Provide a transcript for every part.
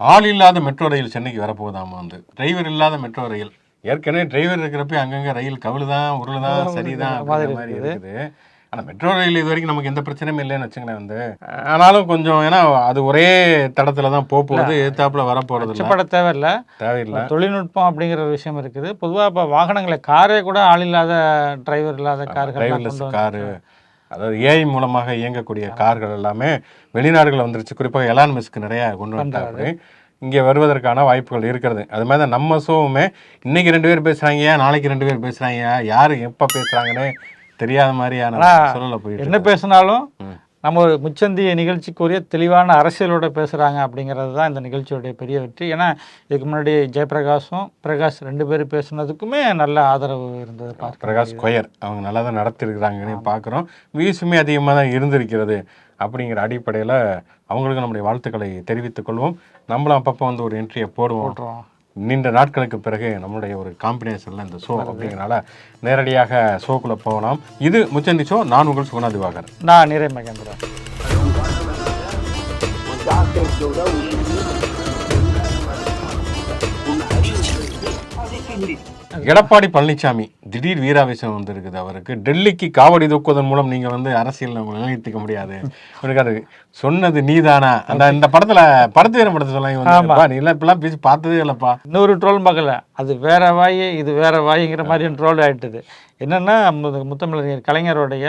ஆள் இல்லாத metro rail சென்னைக்கு வரப்போகுதாமா வந்து. டிரைவர் இல்லாத மெட்ரோ ரயில் ஏற்கனவே டிரைவர் இருக்கிறப்ப அங்கங்க ரயில் கவிழுதான் உருளுதான் சரிதான் அப்படிங்கிற மாதிரி இருக்குது. ஆனா மெட்ரோ ரயில் இது வரைக்கும் நமக்கு எந்த பிரச்சனையும் இல்லைன்னு வச்சுங்களேன் வந்து. ஆனாலும் கொஞ்சம் ஏன்னா அது ஒரே தடத்துல தான் போக போகுது எதிர்த்தாப்புல வரப்போறது இல்லை அச்சப்பட தேவையில்லை. தேவையில்லை. தொழில்நுட்பம் அப்படிங்கிற ஒரு விஷயம் இருக்குது. பொதுவாக இப்போ வாகனங்களை காரே கூட ஆள் இல்லாத டிரைவர் இல்லாத கார்கள் காரு. அதாவது ஏஐ மூலமாக இயங்கக்கூடிய கார்கள் எல்லாமே வெளிநாடுகள் வந்துருச்சு. குறிப்பாக எலான் மிஸ்க்கு நிறைய கொண்டு வந்தாரு இங்கே வருவதற்கான வாய்ப்புகள் இருக்கிறது. அது மாதிரி தான் நம்ம ஷோவுமே இன்னைக்கு ரெண்டு பேர் பேசுறாங்க நாளைக்கு ரெண்டு பேர் பேசுறாங்க யாரு எப்போ பேசுறாங்கன்னு தெரியாத மாதிரியான சூழல்ல போயிட்டு என்ன பேசினாலும். நம்ம ஒரு முச்சந்திய நிகழ்ச்சிக்குரிய தெளிவான அரசியலோட பேசுகிறாங்க அப்படிங்கிறது தான் இந்த நிகழ்ச்சியோடைய பெரிய வெற்றி. ஏன்னா இதுக்கு முன்னாடி ஜெயபிரகாஷும் பிரகாஷ் ரெண்டு பேரும் பேசுனதுக்குமே நல்ல ஆதரவு இருந்தது பிரகாஷ் கொயர் அவங்க நல்லா தான் நடத்திருக்கிறாங்கன்னு பார்க்குறோம். வியூஸுமே அதிகமாக தான் இருந்திருக்கிறது அப்படிங்கிற அடிப்படையில் அவங்களுக்கு நம்முடைய வாழ்த்துக்களை தெரிவித்துக் கொள்வோம். நம்மளும் அப்பப்போ வந்து ஒரு என்ட்ரியை போடுவோம். நீண்ட நாட்களுக்கு பிறகு நம்மளுடைய ஒரு காம்பினேஷனில் இந்த ஷோ அப்படிங்கிறனால நேரடியாக ஷோக்குள்ளே போகலாம். இது முச்சந்தி ஷோ நான் உங்கள் சுகுணா திவாகர். நான் நிறை மகேந்திரன் எடப்பாடி பழனிசாமி திடீர் வீராவேசம் வந்திருக்குது அவருக்கு. டெல்லிக்கு காவடி தூக்குவதன் மூலம் நீங்கள் வந்து அரசியலில் உங்களை நிலைநிறுத்திக்க முடியாது. அவருக்கு அது சொன்னது நீதானா? அந்த இந்த படத்தில் படத்து வீரம் படத்தை சொல்லாங்க நீ இப்பெல்லாம் பேசி பார்த்ததே இல்லைப்பா. இன்னொரு ட்ரோல் பார்க்கல. அது வேற வாய் இது வேற வாய்ங்கிற மாதிரி ட்ரோல் ஆயிட்டுது. என்னன்னா முத்தமிழறிஞர் கலைஞருடைய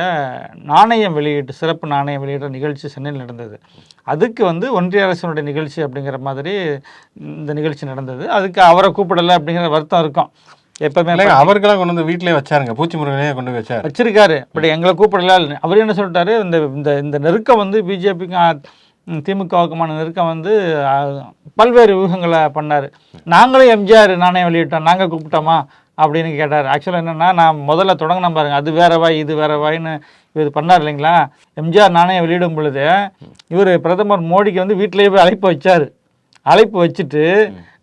நாணயம் வெளியீட்டு சிறப்பு நாணயம் வெளியிட்ட நிகழ்ச்சி சென்னையில் நடந்தது. அதுக்கு வந்து ஒன்றிய அரசினுடைய நிகழ்ச்சி அப்படிங்கிற மாதிரி இந்த நிகழ்ச்சி நடந்தது. அதுக்கு அவரை கூப்பிடலை அப்படிங்கிற வருத்தம் இருக்கும். எப்பவுமே அவருக்கெல்லாம் கொண்டு வந்து வீட்டிலே வச்சாருங்க. பூச்சி முருகனே கொண்டு போய் வச்சாரு. வச்சிருக்காரு. பட் எங்களை கூப்பிடல. அவர் என்ன சொல்லிட்டாரு? இந்த இந்த இந்த நெருக்கம் வந்து பிஜேபிக்கு திமுகவுக்குமான நெருக்கம் வந்து பல்வேறு வியூகங்களை பண்ணார். நாங்களே எம்ஜிஆர் நாணயம் வெளியிட்டோம். நாங்கள் கூப்பிட்டோமா? அப்படின்னு கேட்டார். ஆக்சுவலாக என்னென்னா நான் முதல்ல தொடங்கின பாருங்க. அது வேற வாய் இது வேற வாய்ன்னு இவர் பண்ணார் இல்லைங்களா? எம்ஜிஆர் நாணயம் வெளியிடும் பொழுது இவர் பிரதமர் மோடிக்கு வந்து வீட்டிலேயே போய் அழைப்பு வச்சார். அழைப்பு வச்சுட்டு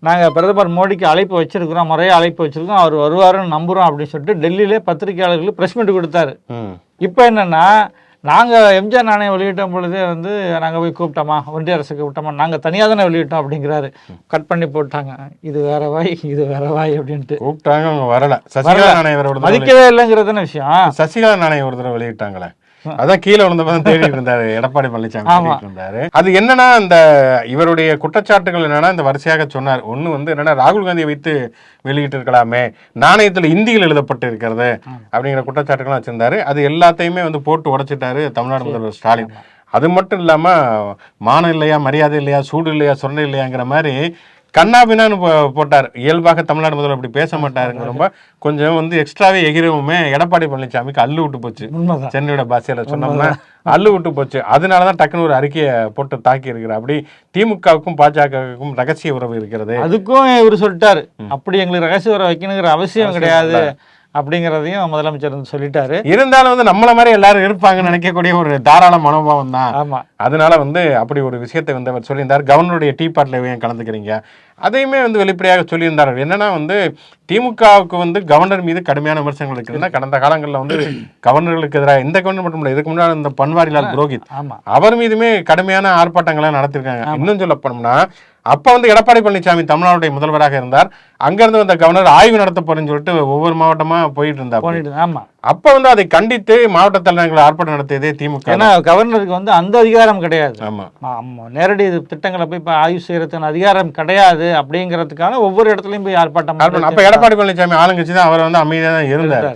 நாங்கள் பிரதமர் மோடிக்கு அழைப்பு வச்சிருக்கிறோம் முறையாக அழைப்பு வச்சிருக்கோம் அவர் வருவாருன்னு நம்புகிறோம் அப்படின்னு சொல்லிட்டு டெல்லியிலே பத்திரிகையாளர்களுக்கு ப்ரெஸ் மீட் கொடுத்தாரு. இப்போ என்னன்னா நாங்கள் எம்ஜிஆர் நாணயம் வெளியிட்ட பொழுதே வந்து நாங்கள் போய் கூப்பிட்டோமா ஒன்றிய அரசு கூப்பிட்டோமா நாங்கள் தனியாக தானே வெளியிட்டோம் அப்படிங்கிறாரு. கட் பண்ணி போட்டாங்க. இது வேற வாய் இது வேற வாய் அப்படின்ட்டு. கூப்பிட்டாங்க அவங்க வரல. சசிகலா நாணயம் மதிக்கவே இல்லைங்கிறதுன விஷயம். சசிகலா நாணயம் ஒரு தடவை வெளியிட்டாங்களே. அதான் கீழே விழுந்தப்பதான் தேடிட்டு இருந்தாரு எடப்பாடி பழனிசாமி இருந்தாரு. அது என்னன்னா இந்த இவருடைய குற்றச்சாட்டுகள் என்னன்னா இந்த வரிசையாக சொன்னார். ஒண்ணு வந்து என்னன்னா ராகுல் காந்தியை வைத்து வெளியிட்டு இருக்கலாமே நாணயத்துல இந்தியில் எழுதப்பட்டு இருக்கிறது அப்படிங்கிற குற்றச்சாட்டுகள் வச்சிருந்தாரு. அது எல்லாத்தையுமே வந்து போட்டு உடைச்சிட்டாரு தமிழ்நாடு முதல்வர் ஸ்டாலின். அது மட்டும் இல்லாம மானம் இல்லையா மரியாதை இல்லையா சூடு இல்லையா சொரணை இல்லையாங்கிற மாதிரி கண்ணாபின்னான்னு போ- போட்டார். இயல்பாக தமிழ்நாடு முதல்வர் அப்படி பேச மாட்டாருங்க ரொம்ப கொஞ்சம் வந்து எக்ஸ்ட்ராவே எகிரவுமே எடப்பாடி பழனிசாமிக்கு அள்ளு விட்டு போச்சு. சென்னையோட பாஷையில சொன்னோம்னா அள்ளு விட்டு போச்சு. அதனாலதான் டக்குன்னு ஒரு அறிக்கையை போட்டு தாக்கி இருக்கிற அப்படி திமுகவுக்கும் பாஜகவுக்கும் ரகசிய உறவு இருக்கிறது. அதுக்கும் இவர் சொல்லிட்டாரு. அப்படி எங்களுக்கு ரகசிய உரை வைக்கணுங்கிற அவசியம் கிடையாது. அப்படிங்கிறதையும் முதலமைச்சர் வந்து சொல்லிட்டாரு. இருந்தாலும் வந்து நம்மள மாதிரி எல்லாரும் இருப்பாங்கன்னு நினைக்கக்கூடிய ஒரு தாராள மனோபாவம் தான். ஆமா. அதனால வந்து அப்படி ஒரு விஷயத்தை வந்து அவர் சொல்லியிருந்தார். கவர்னருடைய டீ பார்ட்டில் கலந்துக்கிறீங்க? அதையுமே வந்து வெளிப்படையாக சொல்லியிருந்தார். என்னன்னா வந்து திமுகவுக்கு வந்து கவர்னர் மீது கடுமையான விமர்சனங்கள் இருக்குதுன்னா கடந்த காலங்களில் வந்து கவர்னர்களுக்கு எதிராக இந்த கவர்னர் மட்டும் இல்லை இதுக்கு முன்னாடி இந்த பன்வாரிலால் புரோஹித் அவர் மீதுமே கடுமையான ஆர்ப்பாட்டங்களை நடத்திருக்காங்க இன்னும் சொல்ல போனோம்னா அப்ப வந்து எடப்பாடி பழனிசாமி தமிழ்நாடுடைய முதல்வராக இருந்தார். அங்கிருந்து வந்த கவர்னர் ஆய்வு நடத்த போறேன்னு சொல்லிட்டு ஒவ்வொரு மாவட்டமா போயிட்டு இருந்தார். போனிட்டு ஆமா. அப்ப வந்து அதை கண்டித்து மாவட்ட தலைநகரில் ஆர்ப்பாட்டம் நடத்தியதே திமுக ஏன்னா கவர்னருக்கு வந்து அந்த அதிகாரம் கிடையாது. ஆமா. ஆமா நேரடி திட்டங்களை போய் இப்போ ஆய்வு செய்யறதுக்கு அதிகாரம் கிடையாது அப்படிங்கிறதுக்கான ஒவ்வொரு இடத்துலையும் போய் ஆர்ப்பாட்டம். அப்ப எடப்பாடி பழனிசாமி ஆளுங்கட்சி தான் அவர் வந்து அமைதியா தான் இருந்தார்.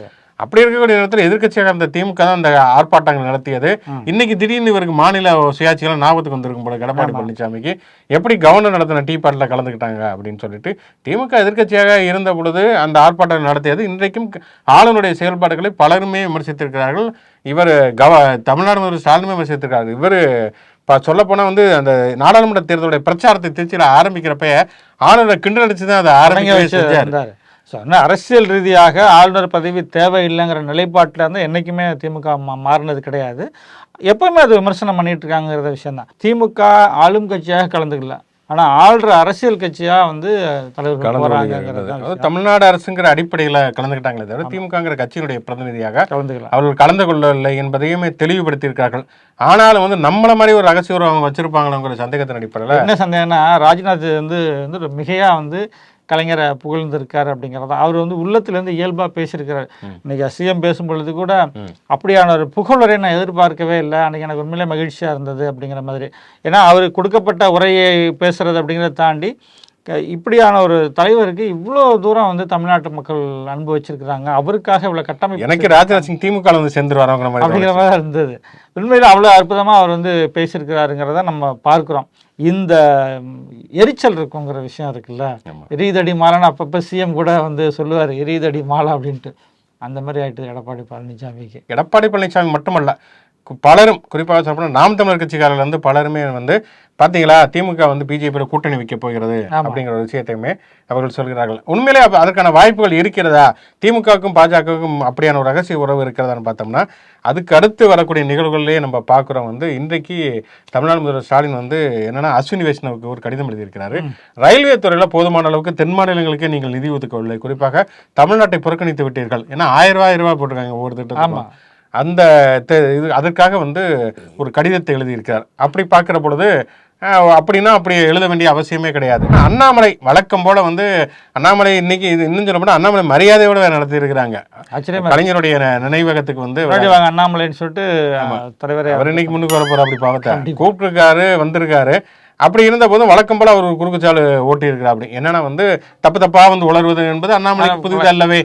அப்படி இருக்கக்கூடிய நேரத்தில் எதிர்க்கட்சியாக இருந்த திமுக தான் அந்த ஆர்ப்பாட்டங்கள் நடத்தியது. இன்னைக்கு திடீர்னு இவருக்கு மாநில சுயாட்சிகள் ஞாபகத்துக்கு வந்திருக்கும் போல எடப்பாடி பழனிசாமிக்கு எப்படி கவர்னர் நடத்தின டீ பார்ட்டில் கலந்துக்கிட்டாங்க அப்படின்னு சொல்லிட்டு திமுக எதிர்க்கட்சியாக இருந்த பொழுது அந்த ஆர்ப்பாட்டம் நடத்தியது. இன்றைக்கும் ஆளுநருடைய செயல்பாடுகளை பலருமே விமர்சித்திருக்கிறார்கள். இவர் கவ தமிழ்நாடு முதல்வர் ஸ்டாலினுமே விமர்சித்திருக்காரு இவர் இப்போ சொல்லப்போனால் வந்து அந்த நாடாளுமன்ற தேர்தலுடைய பிரச்சாரத்தை திருச்சியில் ஆரம்பிக்கிறப்ப ஆளுநரை கிண்டல் அடிச்சு தான் அதை ஆரம்பிக்கவே செஞ்சார். ஸோ ஆனால் அரசியல் ரீதியாக ஆளுநர் பதவி தேவையில்லைங்கிற நிலைப்பாட்டில் இருந்து என்றைக்குமே திமுக மாறினது கிடையாது. எப்பவுமே அது விமர்சனம் பண்ணிட்டு இருக்காங்கிறத விஷயம் தான் திமுக ஆளும் கட்சியாக கலந்துக்கல. ஆனால் ஆள்ற அரசியல் கட்சியாக வந்து கலந்து போகிறாங்கிறது தமிழ்நாடு அரசுங்கிற அடிப்படையில கலந்துக்கிட்டாங்களே தவிர திமுகங்கிற கட்சியினுடைய பிரதிநிதியாக கலந்துக்கலாம் அவர்கள் கலந்து கொள்ளவில்லை என்பதையுமே தெளிவுபடுத்தியிருக்கிறார்கள். ஆனாலும் வந்து நம்மள மாதிரி ஒரு ரகசிய அவங்க வச்சிருப்பாங்களோங்கிற சந்தேகத்தின் அடிப்படையில் என்ன சந்தேகம்னா ராஜ்நாத் வந்து வந்து ஒரு மிகையா வந்து கலைஞரை புகழ்ந்திருக்காரு அப்படிங்கிறது அவர் வந்து உள்ளத்திலேருந்து இயல்பாக பேசியிருக்கிறார். இன்னைக்கு சிஎம் பேசும் பொழுது கூட அப்படியான ஒரு புகழரை நான் எதிர்பார்க்கவே இல்லை. அன்னைக்கு எனக்கு உண்மையிலே மகிழ்ச்சியாக இருந்தது அப்படிங்கிற மாதிரி. ஏன்னா அவர் கொடுக்கப்பட்ட உரையை பேசுறது அப்படிங்கிறத தாண்டி இப்படியான ஒரு தலைவருக்கு இவ்வளோ தூரம் வந்து தமிழ்நாட்டு மக்கள் அன்பு வச்சிருக்கிறாங்க. அவருக்காக இவ்வளோ கட்டமைப்பு எனக்கு ராஜ்நாத் சிங் திமுக வந்து சேர்ந்து வரோங்கிற மாதிரி அப்படிங்கிற. மாதிரி இருந்தது. உண்மையில் அவ்வளோ அற்புதமாக அவர் வந்து பேசியிருக்கிறாருங்கிறத நம்ம பார்க்குறோம். இந்த எரிச்சல் இருக்குங்கிற விஷயம் இருக்குல்ல. எரிதடி மாலைன்னு அப்பப்போ சிஎம் கூட வந்து சொல்லுவார் எரிதடி மாலை அப்படின்ட்டு. அந்த மாதிரி ஆயிட்டு எடப்பாடி பழனிசாமிக்கு. எடப்பாடி பழனிசாமி மட்டுமல்ல பலரும் குறிப்பாக சொல்லப்போனால் நாம் தமிழர் கட்சிக்காரர்கள் வந்து பலருமே வந்து பாத்தீங்களா திமுக வந்து பிஜேபியோட கூட்டணி வைக்க போகிறது. அப்படிங்கிற ஒரு விஷயத்தையுமே அவர்கள் சொல்கிறார்கள். உண்மையிலே அதற்கான வாய்ப்புகள் இருக்கிறதா? திமுகவுக்கும் பாஜகவுக்கும் அப்படியான ஒரு ரகசிய உறவு இருக்கிறதான்னு பார்த்தோம்னா அதுக்கு அடுத்து வரக்கூடிய நிகழ்வுகளிலேயே நம்ம பார்க்குறோம் வந்து இன்றைக்கு தமிழ்நாடு முதல்வர் ஸ்டாலின் வந்து என்னன்னா அஸ்வினி வைஷ்ணவுக்கு ஒரு கடிதம் எழுதியிருக்கிறாரு. ரயில்வே துறையில் போதுமான அளவுக்கு தென் மாநிலங்களுக்கே நீங்கள் நிதி ஒதுக்கவில்லை. குறிப்பாக தமிழ்நாட்டை புறக்கணித்து விட்டீர்கள். ஏன்னா ஆயிரம் ரூபாய் ரூபாய் போட்டிருக்காங்க ஒவ்வொரு திட்டத்துக்கும். ஆமா. அந்த இது அதற்காக வந்து ஒரு கடிதத்தை எழுதியிருக்கிறார். அப்படி பார்க்கிற பொழுது அப்படின்னா அப்படி எழுத வேண்டிய அவசியமே கிடையாது. அண்ணாமலை வழக்கம் போல வந்து அண்ணாமலை இன்னைக்கு இது இன்னும் சொல்ல போனா அண்ணாமலை மரியாதையோட நடத்தி இருக்கிறாங்க கலைஞருடைய நினைவகத்துக்கு வந்து அண்ணாமலைன்னு சொல்லிட்டு தலைவரே அவர் இன்னைக்கு முன்னுக்கு வர போற அப்படி பார்த்தேன் கூப்பிட்டுருக்காரு வந்திருக்காரு. அப்படி இருந்த போதும் வழக்கம் போல அவர் குறுக்குச்சாலு ஓட்டி இருக்கிறார் அப்படி என்னன்னா வந்து தப்பு தப்பா வந்து உளறுவது என்பது அண்ணாமலைக்கு புதுது அல்லவே.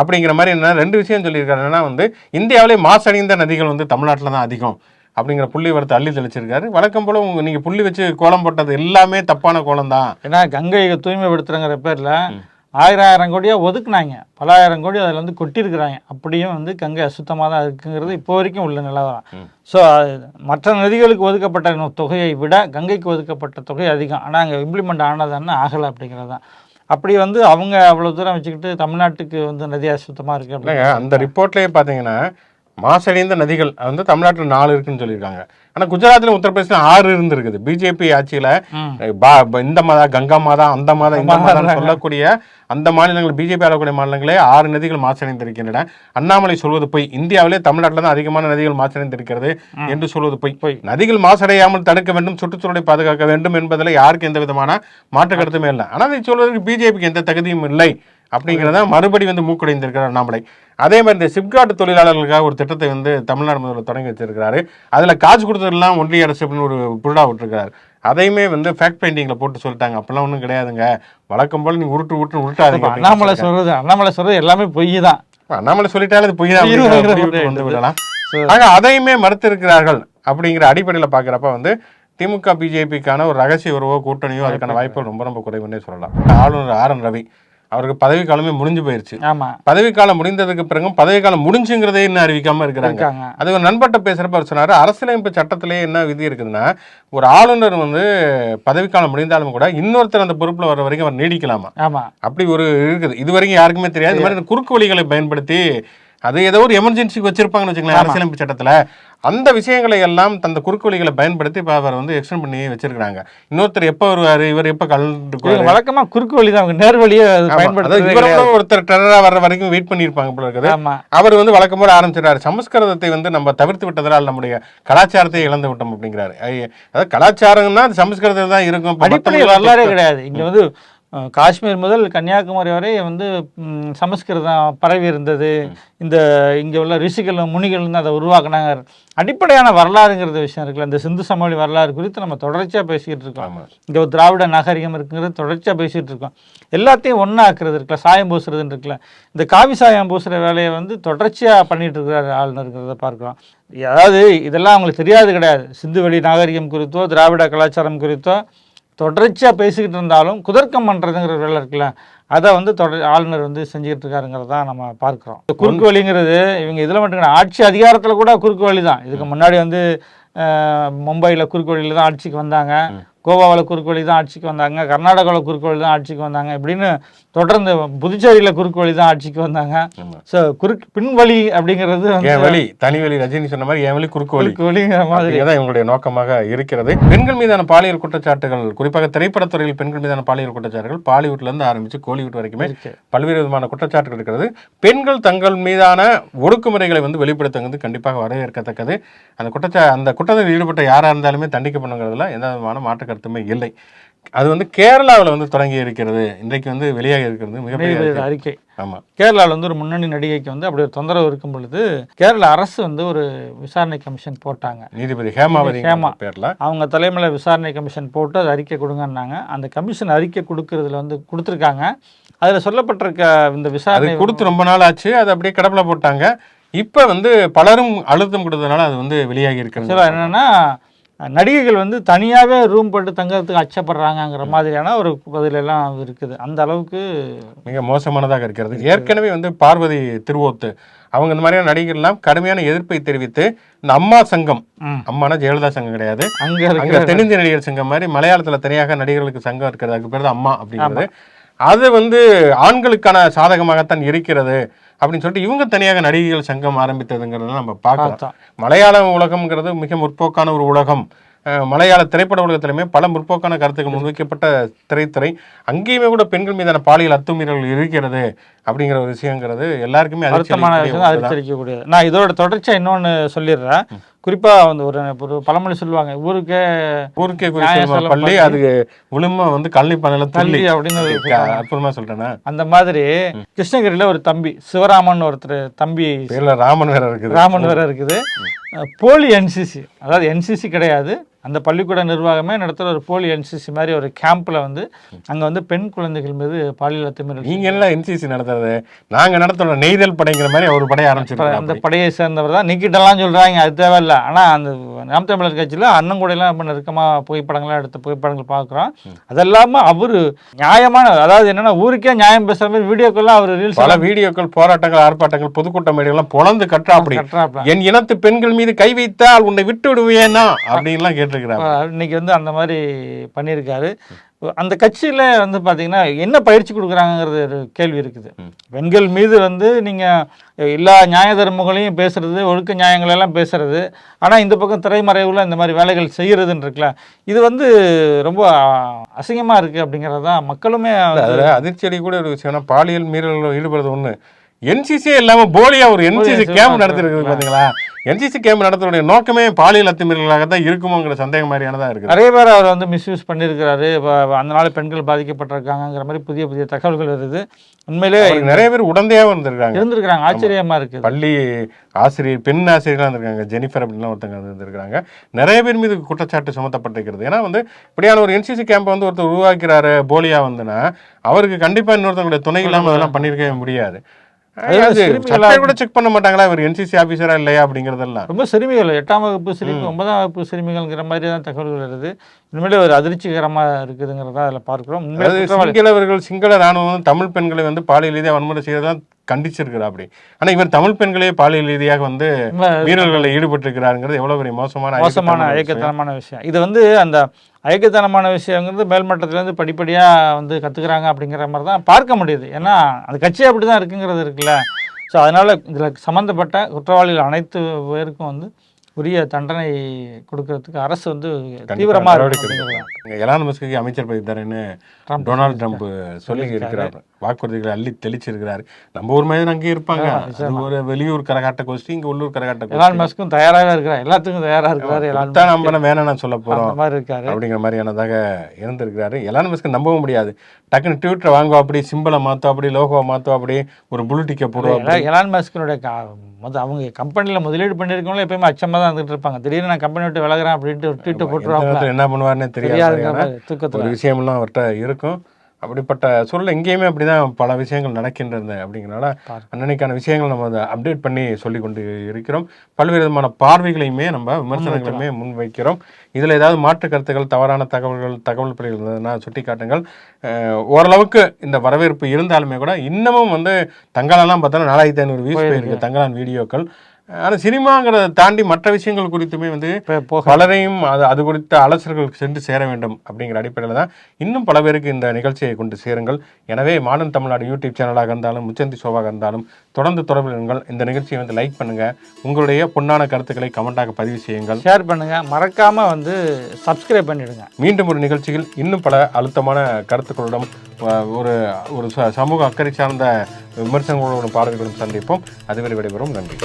அப்படிங்கிற மாதிரி என்ன ரெண்டு விஷயம் சொல்லியிருக்காரு. என்னன்னா வந்து இந்தியாவிலே மாசடைந்த நதிகள் வந்து தமிழ்நாட்டில் தான் அதிகம். அப்படிங்கிற புள்ளி வரத்தை அள்ளி தெளிச்சிருக்காரு. வழக்கம் போல உங்க நீங்க புள்ளி வச்சு கோலம் போட்டது எல்லாமே தப்பான கோலம் தான் ஏன்னா கங்கை தூய்மைப்படுத்துறங்கிற பேர்ல ஆயிரம் ஆயிரம் கோடியா ஒதுக்குனாங்க. பலாயிரம் கோடி அதில் வந்து கொட்டியிருக்கிறாங்க அப்படியும் வந்து கங்கை அசுத்தமாக தான் இருக்குங்கிறது இப்போ வரைக்கும் உள்ள நிலவரம். ஸோ மற்ற நதிகளுக்கு ஒதுக்கப்பட்ட தொகையை விட கங்கைக்கு ஒதுக்கப்பட்ட தொகை அதிகம். ஆனால் அங்கே இம்ப்ளிமெண்ட் ஆனதுன்னு ஆகலை அப்படிங்கிறது. தான் அப்படி வந்து அவங்க அவ்வளோ தூரம் வச்சுக்கிட்டு தமிழ்நாட்டுக்கு வந்து நதி அசுத்தமாக இருக்குது அப்படின்னு அந்த ரிப்போர்ட்லயே பாத்தீங்கன்னா மாசடைந்த நதிகள் வந்து தமிழ்நாட்டில் நாலு இருக்குன்னு சொல்லியிருக்காங்க. ஆனா குஜராத்ல உத்தரப்பிரதேசல ஆறு இருந்திருக்குது. பிஜேபி ஆட்சியில இந்த மாதா கங்கா மாதா அந்த மாதா இந்த ஆமா, மாதா ஆமா. சொல்லக்கூடிய அந்த மாநிலங்கள் பிஜேபி ஆளக்கூடிய மாநிலங்களே ஆறு நதிகள் மாசடைந்திருக்கின்றன. அண்ணாமலை சொல்வது பொய். இந்தியாவிலே தமிழ்நாட்டில் தான் அதிகமான நதிகள் மாசடைந்திருக்கிறது என்று சொல்வது பொய். பொய். நதிகள் மாசடையாமல் தடுக்க வேண்டும் சுற்றுச்சூழலை பாதுகாக்க வேண்டும் என்பதில் யாருக்கு எந்த விதமான மாற்று கருத்துமே இல்லை. ஆனால் அதை சொல்வதற்கு பிஜேபிக்கு எந்த தகுதியும் இல்லை. அப்படிங்கிறத மறுபடி வந்து மூக்குடைந்திருக்கிறார் அண்ணாமலை அதே மாதிரி இந்த சிப்காட் தொழிலாளர்களுக்காக ஒரு திட்டத்தை வந்து தமிழ்நாடு முதல்வர் தொடங்கி வச்சிருக்கிறாரு. அதுல காசு கொடுத்ததெல்லாம் ஒன்றிய அரசு அப்படின்னு ஒரு புருடா விட்டுருக்காரு அதையுமே வந்து ஃபேக்ட் பெயிண்டிங்ல போட்டு சொல்லிட்டாங்க. அப்பெல்லாம் ஒன்றும் கிடையாதுங்க. வழக்கம் போல நீங்க உருட்டு உருட்டு உருட்டாதீங்க அண்ணாமலை சொல்றது அண்ணாமலை சொல்றது எல்லாமே பொய் தான். அண்ணாமலை சொல்லிட்டாலே அது பொய் தான். வந்து விடலாம். ஆக அதையுமே மறுத்திருக்கிறார்கள் அப்படிங்கிற அடிப்படையில பாக்குறப்ப வந்து திமுக பிஜேபிக்கான ஒரு ரகசிய உறவோ கூட்டணியோ அதுக்கான வாய்ப்புகள் ரொம்ப ரொம்ப குறைவுன்னே சொல்லலாம். ஆளுநர் ஆர் என் ரவி. அவருக்கு பதவி காலமே முடிஞ்சு போயிருச்சு. ஆமா. பதவி காலம் முடிந்ததுக்கு பிறகும் பதவி காலம் முடிஞ்சுங்கிறதே இன்னும் அறிவிக்காம இருக்கிறாங்க. அது ஒரு நண்பர்கிட்ட பேசுறப்ப அவர் சொன்னாரு அரசியலமைப்பு சட்டத்திலே என்ன விதி இருக்குதுன்னா ஒரு ஆளுநர் வந்து பதவிக்காலம் முடிந்தாலும் கூட இன்னொருத்தர் அந்த பொறுப்புல வர வரைக்கும் அவர் நீடிக்கலாமா? ஆமா. அப்படி ஒரு இருக்குது. இது வரைக்கும் யாருக்குமே தெரியாது. இந்த மாதிரி குறுக்கு வழிகளை பயன்படுத்தி அது ஏதோ ஒரு எமர்ஜென்சிக்கு வச்சிருப்பாங்கன்னு வச்சுக்கலாம் அரசியலமைப்பு சட்டத்துல. அந்த விஷயங்களை எல்லாம் தந்த குறுக்கு வழிகளை பயன்படுத்தி இப்ப அவர் வந்து எக்ஸ்டெண்ட் பண்ணி வச்சிருக்காங்க இன்னொருத்தர் எப்ப வருவாரு? இவர் எப்ப கலந்துக்குவாரு இவங்க வழக்கமா குறுக்கு வழி தான் நேர் வழியை இவரோட கிடையாது. ஒருத்தர் டெரரா வர்ற வரைக்கும் வெயிட் பண்ணியிருப்பாங்க போல இருக்குது. அவர் வந்து வழக்கம் போல ஆரம்பிச்சிட்டாரு சமஸ்கிருதத்தை வந்து நம்ம தவிர்த்து விட்டதால் நம்முடைய கலாச்சாரத்தை இழந்து விட்டோம் அப்படிங்கிறாரு. அதாவது கலாச்சாரம்னா அது சமஸ்கிருதத்தில் தான் இருக்கும். கிடையாது. இங்க வந்து காஷ்மீர் முதல் கன்னியாகுமரி வரை வந்து சமஸ்கிருதம் பரவி இருந்தது. இந்த இங்க உள்ள ரிஷிகளும் முனிகளும் அதை உருவாக்குனாங்க. அடிப்படையான வரலாறுங்கிறது விஷயம் இருக்குல்ல. இந்த சிந்து சமவெளி வரலாறு குறித்து நம்ம தொடர்ச்சியா பேசிக்கிட்டு இருக்கோம். இங்க ஒரு திராவிட நாகரிகம் இருக்குங்கிறது தொடர்ச்சியா பேசிட்டு இருக்கோம். எல்லாத்தையும் ஒண்ணா ஆக்குறது இருக்குல்ல. சாயம் பூசுறதுன்னு இருக்குல்ல. இந்த காவி சாயம் பூசுற வேலையை வந்து தொடர்ச்சியா பண்ணிட்டு இருக்கிறார் ஆளுநருங்கிறத பார்க்கிறோம் அதாவது இதெல்லாம் அவங்களுக்கு தெரியாது கிடையாது. சிந்துவெளி நாகரிகம் குறித்தோ திராவிட கலாச்சாரம் குறித்தோ தொடர்ச்சியாக பேசிக்கிட்டு இருந்தாலும் குதர்க்கம் பண்ணுறதுங்கிற வேலை இருக்குல்ல அதை வந்து தொடர் ஆளுநர் வந்து செஞ்சுக்கிட்டு இருக்காருங்கிறத நம்ம பார்க்குறோம். குறுக்கு வழிங்கிறது இவங்க இதில் மட்டும். ஆட்சி அதிகாரத்தில் கூட குறுக்கு வழி தான். இதுக்கு முன்னாடி வந்து மும்பையில் குறுக்கு வழியில் தான் ஆட்சிக்கு வந்தாங்க கோவாவில் குறுக்கு வழி தான் ஆட்சிக்கு வந்தாங்க கர்நாடகாவில் குறுக்கு வழி தான் ஆட்சிக்கு வந்தாங்க இப்படின்னு தொடர்ந்து புதுச்சேரியில் குறுக்கு வழி தான் ஆட்சிக்கு வந்தாங்க. ஸோ குறுக்கு பின்வழி அப்படிங்கிறது வந்து என் வழி தனி வழி ரஜினி சொன்ன மாதிரி என் வழி குறுக்கு வழி. வழிங்கிற மாதிரி. அப்படிங்கிறதான் இவங்களுடைய நோக்கமாக இருக்கிறது. பெண்கள் மீதான பாலியல் குற்றச்சாட்டுகள் குறிப்பாக திரைப்படத்துறையில் பெண்கள் மீதான பாலியல் குற்றச்சாட்டுகள் பாலிவுட்ல இருந்து ஆரம்பிச்சு கோலிவுட் வரைக்குமே பல்வேறு விதமான குற்றச்சாட்டுகள் இருக்கிறது. பெண்கள் தங்கள் மீதான ஒடுக்குமுறைகளை வந்து வெளிப்படுத்துவது கண்டிப்பாக வரவேற்கத்தக்கது. அந்த குற்றச்சா அந்த குற்றத்தில் ஈடுபட்ட யாராக இருந்தாலுமே தண்டிக்கப்படுங்கிறதுல எந்த விதமான மாற்று கருத்துமே இல்லை. அது வந்து கேரளாவில் வந்து தொடங்கி இருக்கிறது. இன்றைக்கு வந்து வெளியாக இருக்கிறது மிகப்பெரிய அறிக்கை. அறிக்கை. ஆமா. கேரளாவில் வந்து ஒரு முன்னணி நடிகைக்கு வந்து அப்படி ஒரு தொந்தரவு இருக்கும் பொழுது கேரள அரசு வந்து ஒரு விசாரணை கமிஷன் போட்டாங்க. நீதிபதி ஹேமாவதி ஹேமா. பேர்ல. அவங்க தலைமையில் விசாரணை கமிஷன் போட்டு அது அறிக்கை கொடுங்கன்னாங்க. அந்த கமிஷன் அறிக்கை கொடுக்கறதுல வந்து கொடுத்துருக்காங்க. அதில் சொல்லப்பட்டிருக்க இந்த விசாரணை கொடுத்து ரொம்ப நாள் ஆச்சு. அது அப்படியே கடப்பில் போட்டாங்க. இப்போ வந்து பலரும் அழுத்தம் கொடுத்ததுனால அது வந்து வெளியாகி இருக்கிறது. என்னன்னா நடிகைகள் வந்து தனியாகவே ரூம் போட்டு தங்கறதுக்கு அச்சப்படுறாங்கங்கிற மாதிரியான ஒரு பதில் எல்லாம் இருக்குது. அந்த அளவுக்கு மிக மோசமானதாக இருக்கிறது. ஏற்கனவே வந்து பார்வதி திருவோத்து அவங்க இந்த மாதிரியான நடிகர்கள்லாம் கடுமையான எதிர்ப்பை தெரிவித்து இந்த அம்மா சங்கம் அம்மானா ஜெயலலிதா சங்கம் கிடையாது. அங்க தென்னிந்திய நடிகர் சங்கம் மாதிரி மலையாளத்துல தனியாக நடிகர்களுக்கு சங்கம் இருக்கிறது. அதுக்கு பேர் அம்மா அப்படிங்கிறது. அது வந்து ஆண்களுக்கான சாதகமாகத்தான் இருக்கிறது அப்படின்னு சொல்லிட்டு இவங்க தனியாக நடிகைகள் சங்கம் ஆரம்பித்ததுங்கிறத நம்ம பார்க்கலாம். மலையாள உலகம்ங்கிறது மிக முற்போக்கான ஒரு உலகம். மலையாள திரைப்பட உலகத்திலுமே பல முற்போக்கான கருத்துக்கள் முன்வைக்கப்பட்ட திரைத்துறை. அங்கேயுமே கூட பெண்கள் மீதான பாலியல் அத்துமீறல்கள் இருக்கிறது அப்படிங்கிற ஒரு விஷயங்கிறது எல்லாருக்குமே. அதிர்ச்சரிக்கக்கூடியது நான் இதோட தொடர்ச்சியாக இன்னொன்று சொல்லிடுறேன். குறிப்பாக வந்து ஒரு ஒரு பழமொழி சொல்லுவாங்க ஊருக்கே ஊருக்கே பள்ளி அது விழும வந்து கல்வி பண்ணல தள்ளி. அப்படின்னு அற்புதமா சொல்லிட்டேனா அந்த மாதிரி கிருஷ்ணகிரியில் ஒரு தம்பி சிவராமன் ஒருத்தர் தம்பி ராமன் வேற இருக்குது. ராமன் வேற இருக்குது. போலி என்சிசி அதாவது என்சிசி கிடையாது. அந்த பள்ளிக்கூட நிர்வாகமே நடத்துகிற ஒரு போலி என்சிசி மாதிரி ஒரு கேம்ப்ல வந்து அங்க வந்து பெண் குழந்தைகள் மீது பாலியல் அத்துமீறல் நீங்க எல்லாம் என்சிசி நடத்துறது. நாங்க நடத்துற நெய்தல் படைங்கிற மாதிரி ஒரு படையை அந்த ஆரம்பிச்சிருக்கோம் படையை சேர்ந்தவர் தான். நிக்கிட்டெல்லாம் சொல்றாங்க அது தேவையில்ல. ஆனா அந்த நாம் தமிழர் கட்சியில அண்ணன் கூட எல்லாம் ரொம்ப நெருக்கமா புகைப்படங்கள்லாம் எடுத்த புகைப்படங்கள் பார்க்குறோம். அதெல்லாம அவரு நியாயமான அதாவது என்னன்னா ஊருக்கே நியாயம் பேசுற மாதிரி வீடியோக்கெல்லாம் அவர் ரீல்ஸ் பல வீடியோக்கள் போராட்டங்கள் ஆர்ப்பாட்டங்கள் பொதுக்கூட்ட மேடைகள்லாம் பொழந்து கட்டுறா அப்படி என் இனத்து பெண்கள் மீது கை வைத்தால் உன்னை விட்டு விடுவேனா அப்படின்லாம் கேட்டிருக்கிறாங்க இன்னைக்கு வந்து அந்த மாதிரி பண்ணியிருக்காரு. அந்த கட்சியில் வந்து பார்த்தீங்கன்னா என்ன பயிற்சி கொடுக்குறாங்கங்கிறது ஒரு கேள்வி இருக்குது. பெண்கள் மீது வந்து நீங்கள் எல்லா நியாய தர்மங்களையும் பேசுறது ஒழுக்க நியாயங்கள் எல்லாம் பேசுறது ஆனால் இந்த பக்கம் திரைமறைவில் இந்த மாதிரி வேலைகள் செய்யறதுன்னு இருக்குல்ல இது வந்து ரொம்ப அசிங்கமாக இருக்குது அப்படிங்கிறது தான் மக்களுமே அதுல அதிர்ச்சி கூட ஒரு விஷயம்னா பாலியல் மீறல்கள் ஈடுபடுறது ஒண்ணு. என்சிசியே இல்லாம போலியா ஒரு என்சிசி கேம்ப். நடத்திருக்கு பாத்தீங்களா? என்சிசி கேம்ப் நடத்துறதுடைய நோக்கமே பாலியல் அத்துமீறல்களாக தான் இருக்குமோங்கிற சந்தேகம் மாதிரியானதா இருக்குது நிறைய பேர் அவர் வந்து மிஸ்யூஸ் பண்ணியிருக்கிறாரு. நாள் பெண்கள் பாதிக்கப்பட்டிருக்காங்கங்கிற மாதிரி புதிய புதிய தகவல்கள் வருது. உண்மையிலே நிறைய பேர் உடந்தையாவும் இருந்திருக்காங்க இருந்திருக்கிறாங்க. ஆச்சரியமா இருக்குது பள்ளி ஆசிரியர் பெண் ஆசிரியர்களாக இருந்திருக்காங்க. ஜெனிஃபர் அப்படின்லாம் ஒருத்தங்க இருந்திருக்காங்க நிறைய பேர் மீது குற்றச்சாட்டு சுமத்தப்பட்டிருக்கிறது. ஏன்னா வந்து இப்படியான ஒரு என்சிசி கேம்ப் வந்து ஒருத்தர் உருவாக்கிறாரு போலியா வந்துன்னா அவருக்கு கண்டிப்பா இன்னொருத்தவங்களுடைய துணை இல்லாம அதெல்லாம் பண்ணியிருக்கவே முடியாது. கூட செக் பண்ண மாட்டாங்களா? இவர் என்சிசி ஆபீசரா இல்லையா அப்படிங்கறதெல்லாம்? ரொம்ப சிறுமிகள் எட்டாம் வகுப்பு சிறுமி ஒன்பதாம் வகுப்பு சிறுமிகள்ங்கிற மாதிரி தான் தகவல்கள் வருது. உண்மையிலே ஒரு அதிர்ச்சிகரமா இருக்குதுங்கிறத அதில் பார்க்கிறோம். சிங்களவர்கள் சிங்கள ராணுவம் தமிழ் பெண்களை வந்து பாலியல் வன்முறை செய்யறதா கண்டிச்சிருக்கிறா அப்படி ஆனா இவர் தமிழ் பெண்களே பாலியல் ரீதியாக வந்து வீரர்களில் ஈடுபட்டிருக்கிறாருங்கிறது எவ்வளவு பெரிய மோசமான மோசமான அயக்கத்தனமான விஷயம். இது வந்து அந்த அயக்கத்தனமான விஷயங்கிறது மேல்மட்டத்திலேருந்து படிப்படியா வந்து கத்துக்கிறாங்க அப்படிங்கிற மாதிரி தான் பார்க்க முடியுது. ஏன்னா அந்த கட்சி அப்படி தான் இருக்குங்கிறது இருக்குல்ல. ஸோ அதனால இதில் சம்மந்தப்பட்ட குற்றவாளிகள் அனைத்து பேருக்கும் வந்து உரிய தண்டனை கொடுக்கறதுக்கு அரசு வந்து கண்டிப்பா தீவிரமா நடவடிக்கை எலான் மஸ்க்கு அமைச்சர் பதவி தரேன்னு ட்ரம்ப் டொனால்ட் ட்ரம்ப் சொல்லி இருக்கிறார் வாக்குறுதிகளை அள்ளி தெளிச்சிருக்கிறாரு. நம்ம ஊர் மாதிரி அங்கே இருப்பாங்க. ஒரு வெளியூர் கரகாட்ட கோஷ்டி இங்க உள்ளூர் கரகாட்ட எலான் மஸ்க்கும் தயாராக இருக்கிறார். எல்லாத்துக்கும் தயாரா இருக்கிறாரு எலான் தான் நம்ம வேணாம் சொல்ல போறோம் அந்த மாதிரி இருக்காரு. அப்படிங்கிற மாதிரியானதாக இருந்திருக்கிறாரு. எலான் மஸ்க்கு நம்பவும் முடியாது. டக்குன்னு ட்விட்டரை வாங்குவா அப்படி சிம்பிளை மாத்தும் அப்படி லோகோவை மாத்தும் அப்படி ஒரு புளுட்டிக்க போடுவா அப்படி எலா- எலான் மஸ்கினுடைய கா மொத அவங்க கம்பெனியில் முதலீடு பண்ணியிருக்கவங்களும் எப்பயுமே அச்சமாக தான் இருந்துட்டு இருப்பாங்க. திடீர்னு நான் கம்பெனி விட்டு விலகுறேன் அப்படின்ட்டு ட்வீட்டை போட்டுருவாங்க என்ன பண்ணுவாருன்னே தெரியாது தூக்கத்தில். விஷயம்லாம் அவர்கிட்ட இருக்கும். அப்படிப்பட்ட சூழல் எங்கேயுமே அப்படிதான் பல விஷயங்கள் நடக்கின்றது அப்படிங்கிறனால. அன்னன்னைக்கான விஷயங்கள் நம்ம அதை அப்டேட் பண்ணி சொல்லி கொண்டு இருக்கிறோம். பல்வேறு விதமான பார்வைகளையுமே நம்ம விமர்சனங்களையுமே முன்வைக்கிறோம். இதில் ஏதாவது மாற்று கருத்துக்கள் தவறான தகவல்கள் தகவல் பிழைகள் இருந்ததுன்னா சுட்டி காட்டுங்கள் ஓரளவுக்கு இந்த வரவேற்பு இருந்தாலுமே கூட இன்னமும் வந்து தங்களாலாம் பார்த்தோன்னா நாலாயிரத்தி ஐநூறு வியூஸ் போயிருக்கு தங்களான் வீடியோக்கள். ஆனால் சினிமாங்கிறத தாண்டி மற்ற விஷயங்கள் குறித்துமே வந்து பலரையும் அது அது குறித்த அலசல்கள் சென்று சேர வேண்டும் அப்படிங்கிற அடிப்படையில் தான் இன்னும் பல பேருக்கு இந்த நிகழ்ச்சியை கொண்டு சேருங்கள். எனவே மாடர்ன் தமிழ்நாடு யூடியூப் சேனலாக இருந்தாலும் முச்சந்தி ஷோவாக இருந்தாலும் தொடர்ந்து தொடர்பில் இருங்கள். இந்த நிகழ்ச்சியை வந்து லைக் பண்ணுங்க. உங்களுடைய பொன்னான கருத்துக்களை கமெண்டாக பதிவு செய்யுங்கள். ஷேர் பண்ணுங்க. மறக்காம வந்து சப்ஸ்கிரைப் பண்ணிடுங்க. மீண்டும் ஒரு நிகழ்ச்சியில் இன்னும் பல அழுத்தமான கருத்துக்களுடன் ஒரு ஒரு சமூக அக்கறை சார்ந்த விமர்சனங்களோடும் பார்வைகளுடன் சந்திப்போம். அதுவரை விடைபெறும் நன்றி.